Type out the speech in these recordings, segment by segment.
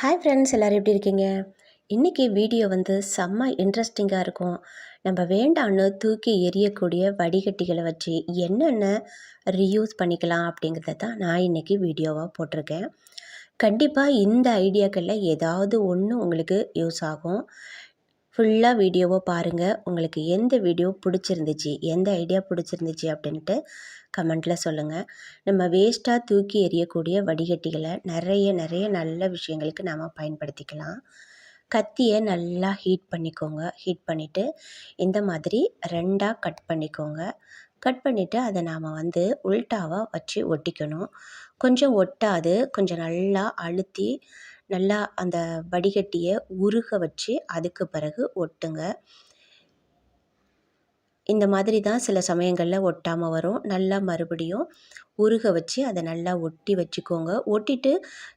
Hi friends எல்லோரும் எப்படி இருக்கீங்க? இன்றைக்கி வீடியோ வந்து செம்ம இன்ட்ரெஸ்டிங்காக இருக்கும். நம்ம வேண்டான்னு தூக்கி எரியக்கூடிய வடிகட்டிகளை வச்சு என்னென்ன ரீயூஸ் பண்ணிக்கலாம் அப்படிங்கிறத தான் நான் இன்றைக்கி வீடியோவாக போட்டிருக்கேன். கண்டிப்பாக இந்த ஐடியாக்களில் ஏதாவது ஒன்று உங்களுக்கு யூஸ் ஆகும். ஃபுல்லாக வீடியோவை பாருங்கள் உங்களுக்கு எந்த வீடியோ பிடிச்சிருந்துச்சு எந்த ஐடியா பிடிச்சிருந்துச்சு அப்படின்ட்டு கமெண்ட்டில் சொல்லுங்கள் நம்ம வேஸ்ட்டாக தூக்கி எறியக்கூடிய வடிகட்டிகளை நிறைய நிறைய நல்ல விஷயங்களுக்கு நாம் பயன்படுத்திக்கலாம். கத்தியை நல்லா ஹீட் பண்ணிக்கோங்க. ஹீட் பண்ணிவிட்டு இந்த மாதிரி ரெண்டாக கட் பண்ணிக்கோங்க. கட் பண்ணிவிட்டு அதை நாம் வந்து உல்ட்டாவாக வச்சு ஒட்டிக்கணும். கொஞ்சம் ஒட்டாது கொஞ்சம் நல்லா அழுத்தி நல்லா அந்த வடிகட்டியை உருக வச்சு அதுக்கு பிறகு ஒட்டுங்க. இந்த மாதிரி தான் சில சமயங்களில் ஒட்டாமல் வரும். நல்லா மறுபடியும் உருக வச்சு அதை நல்லா ஒட்டி வச்சுக்கோங்க. ஒட்டிட்டு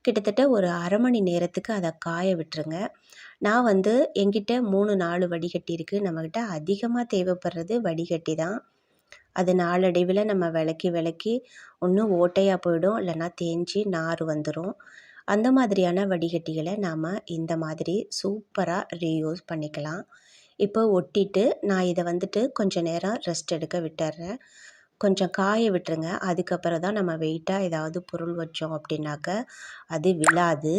கிட்டத்தட்ட ஒரு அரை மணி நேரத்துக்கு அதை காய விட்டுருங்க. நான் வந்து எங்கிட்ட மூணு நாலு வடிகட்டி இருக்குது நம்மக்கிட்ட அதிகமாக தேவைப்படுறது வடிகட்டி தான். அது நாளடைவில் நம்ம விளக்கி விளக்கி ஒன்று ஓட்டையாக போயிடும். இல்லைன்னா தேஞ்சி நார் வந்துடும் அந்த மாதிரியான வடிகட்டிகளை நாம் இந்த மாதிரி சூப்பராக ரீயூஸ் பண்ணிக்கலாம். இப்போ ஒட்டிட்டு நான் இதை வந்துட்டு கொஞ்சம் நேரம் ரெஸ்ட் எடுக்க விட்டுறேன். கொஞ்சம் காய விட்டுருங்க. அதுக்கப்புறம் தான் நம்ம வெயிட்டாக ஏதாவது பொருள் வச்சோம் அப்படின்னாக்க அது விழாது.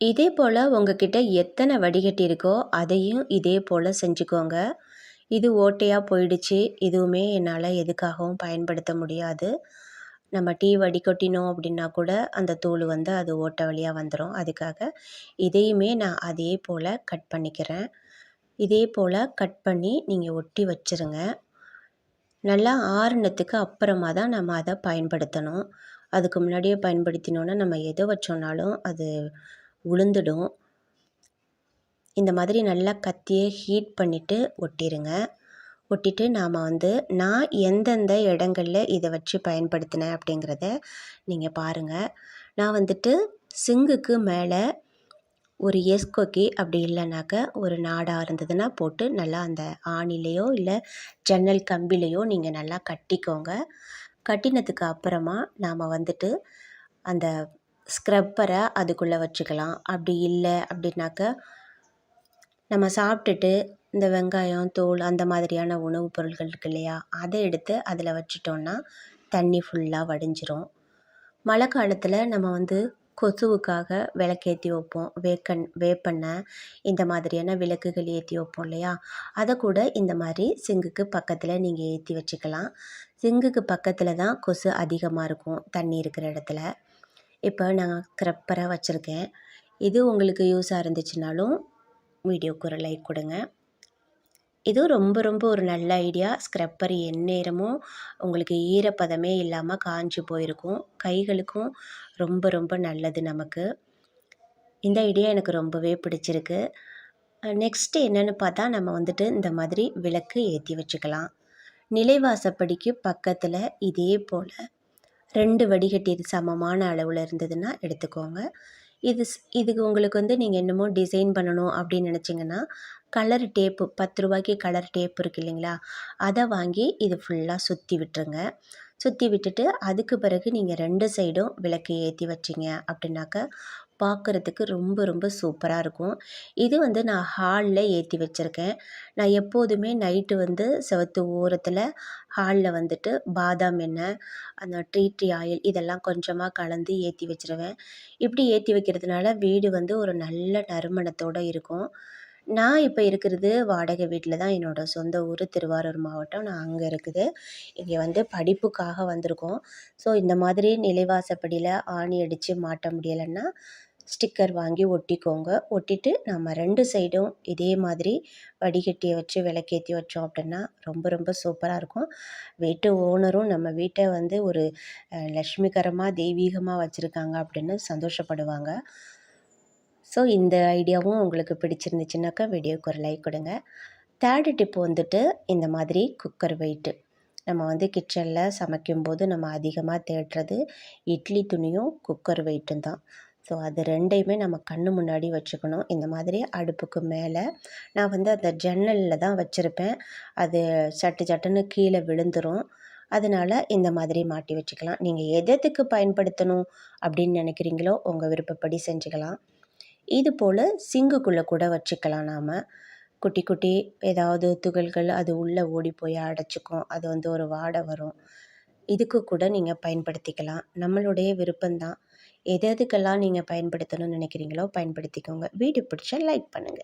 இதே போல் உங்ககிட்ட எத்தனை வடிகட்டி இருக்கோ அதையும் இதே போல் செஞ்சுக்கோங்க. இது ஓட்டையாக போயிடுச்சு. இதுவுமே என்னால் எதுக்காகவும் பயன்படுத்த முடியாது. நம்ம டீ வடிகட்டினோம் அப்படின்னா கூட அந்த தூள் வந்து அது ஓட்டை வழியாக வந்துடும் அதுக்காக இதையுமே நான் அதே போல் கட் பண்ணிக்கிறேன். இதே போல் கட் பண்ணி நீங்கள் ஒட்டி வச்சுருங்க. நல்லா ஆறுனத்துக்கு அப்புறமா தான் நம்ம அதை பயன்படுத்தணும். அதுக்கு முன்னாடியே பயன்படுத்தினோன்னா நம்ம எதை வச்சோன்னாலும் அது உளுந்துடும். இந்த மாதிரி நல்லா கத்தியை ஹீட் பண்ணிவிட்டு ஒட்டிடுங்க ஒட்டிட்டு நாம் வந்து நான் எந்தெந்த இடங்களில் இதை வச்சு பயன்படுத்தினேன் அப்படிங்கிறத நீங்கள் பாருங்கள் நான் வந்துட்டு சிங்குக்கு மேலே ஒரு எஸ்கொக்கி அப்படி இல்லைனாக்க ஒரு நாடாக இருந்ததுன்னா போட்டு நல்லா அந்த ஆணிலேயோ இல்லை ஜன்னல் கம்பிலேயோ நீங்கள் நல்லா கட்டிக்கோங்க. கட்டினதுக்கு அப்புறமா நாம் வந்துட்டு அந்த ஸ்க்ரப்பரை அதுக்குள்ளே வச்சுக்கலாம். அப்படி இல்லை அப்படின்னாக்க நம்ம சாப்பிட்டுட்டு இந்த வெங்காயம் தோல் அந்த மாதிரியான உணவுப் பொருட்கள் இருக்குது இல்லையா? அதை எடுத்து அதில் வச்சிட்டோன்னா தண்ணி ஃபுல்லாக வடிஞ்சிரும். மழை காலத்தில் நம்ம வந்து கொசுவுக்காக விளக்கேற்றி வைப்போம். வேக்கன் வேப்பெண்ணெய் இந்த மாதிரியான விளக்குகள் ஏற்றி வைப்போம் இல்லையா? அதை கூட இந்த மாதிரி சிங்குக்கு பக்கத்தில் நீங்கள் ஏற்றி வச்சுக்கலாம். சிங்குக்கு பக்கத்தில் தான் கொசு அதிகமாக இருக்கும் தண்ணி இருக்கிற இடத்துல. இப்போ நான் க்ரப்பராக வச்சுருக்கேன். இது உங்களுக்கு யூஸாக இருந்துச்சுனாலும் வீடியோக்கு ஒரு லைக் கொடுங்க. இதுவும் ரொம்ப ரொம்ப ஒரு நல்ல ஐடியா ஸ்க்ரப்பர் எந்நேரமும் உங்களுக்கு ஈரப்பதமே இல்லாமல் காஞ்சி போயிருக்கும். கைகளுக்கும் ரொம்ப ரொம்ப நல்லது நமக்கு. இந்த ஐடியா எனக்கு ரொம்பவே பிடிச்சிருக்கு. நெக்ஸ்ட்டு என்னென்னு பார்த்தா நம்ம வந்துட்டு இந்த மாதிரி விளக்கு ஏற்றி வச்சுக்கலாம். நிலைவாசப்படிக்கு பக்கத்தில் இதே போல் ரெண்டு வடிகட்டி சமமான அளவில் இருந்ததுன்னா எடுத்துக்கோங்க. இது இதுக்கு உங்களுக்கு வந்து நீங்கள் என்னமோ டிசைன் பண்ணணும் அப்படின்னு நினச்சிங்கன்னா கலர் டேப்பு பத்து ரூபாய்க்கு கலர் டேப் இருக்குது இல்லைங்களா? அதை வாங்கி இது ஃபுல்லாக சுற்றி விட்டுருங்க. சுற்றி விட்டுட்டு அதுக்கு பிறகு நீங்கள் ரெண்டு சைடும் விளக்கு ஏற்றி வச்சிங்க அப்படின்னாக்க பார்க்குறதுக்கு ரொம்ப ரொம்ப சூப்பராக இருக்கும். இது வந்து நான் ஹாலில் ஏற்றி வச்சுருக்கேன். நான் எப்போதுமே நைட்டு வந்து செவத்து ஓரத்தில் ஹாலில் வந்துட்டு பாதாம் எண்ணெய் அந்த ட்ரீ ட்ரீ ஆயில் இதெல்லாம் கொஞ்சமாக கலந்து ஏற்றி வச்சுருவேன். இப்படி ஏற்றி வைக்கிறதுனால வீடு வந்து ஒரு நல்ல நறுமணத்தோடு இருக்கும். நான் இப்போ இருக்கிறது வாடகை வீட்டில் தான். என்னோடய சொந்த ஊர் திருவாரூர் மாவட்டம். நான் அங்கே இருக்குது. இங்கே வந்து படிப்புக்காக வந்திருக்கோம். ஸோ இந்த மாதிரி நிலைவாசப்படியில் ஆணி அடித்து மாட்ட முடியலைன்னா ஸ்டிக்கர் வாங்கி ஒட்டிக்கோங்க. ஒட்டிட்டு நம்ம ரெண்டு சைடும் இதே மாதிரி வடிகட்டியை வச்சு விளக்கேற்றி வச்சோம் அப்படின்னா ரொம்ப ரொம்ப சூப்பராக இருக்கும். வீட்டு ஓனரும் நம்ம வீட்டை வந்து ஒரு லக்ஷ்மிகரமாக தெய்வீகமாக வச்சுருக்காங்க அப்படின்னு சந்தோஷப்படுவாங்க. ஸோ இந்த ஐடியாவும் உங்களுக்கு பிடிச்சிருந்துச்சுனாக்கா வீடியோக்கு ஒரு லைக் கொடுங்க. தேர்டு டிப் வந்துட்டு இந்த மாதிரி குக்கர் வெயிட்டு நம்ம வந்து கிச்சனில் சமைக்கும்போது நம்ம அதிகமாக தேடுறது இட்லி துணியும் குக்கர் வெயிட்டும் தான். ஸோ அது ரெண்டையுமே நம்ம கண்ணு முன்னாடி வச்சுக்கணும். இந்த மாதிரி அடுப்புக்கு மேலே நான் வந்து அந்த ஜன்னலில் தான் வச்சுருப்பேன். அது சட்டு சட்டுன்னு கீழே விழுந்துடும் அதனால் இந்த மாதிரி மாட்டி வச்சுக்கலாம். நீங்கள் எதத்துக்கு பயன்படுத்தணும் அப்படின்னு நினைக்கிறீங்களோ உங்கள் விருப்பப்படி செஞ்சுக்கலாம். இது போல் சிங்குக்குள்ளே கூட வச்சுக்கலாம் நாம். குட்டி குட்டி ஏதாவது துகள்கள் அது உள்ளே ஓடி போய் அடைச்சிக்கும். அது வந்து ஒரு வாடை வரும். இதுக்கு கூட நீங்கள் பயன்படுத்திக்கலாம். நம்மளுடைய விருப்பம்தான். எது எதுக்கெல்லாம் நீங்கள் பயன்படுத்தணும்னு நினைக்கிறீங்களோ பயன்படுத்திக்கோங்க. வீடியோ பிடிச்சா லைக் பண்ணுங்கள்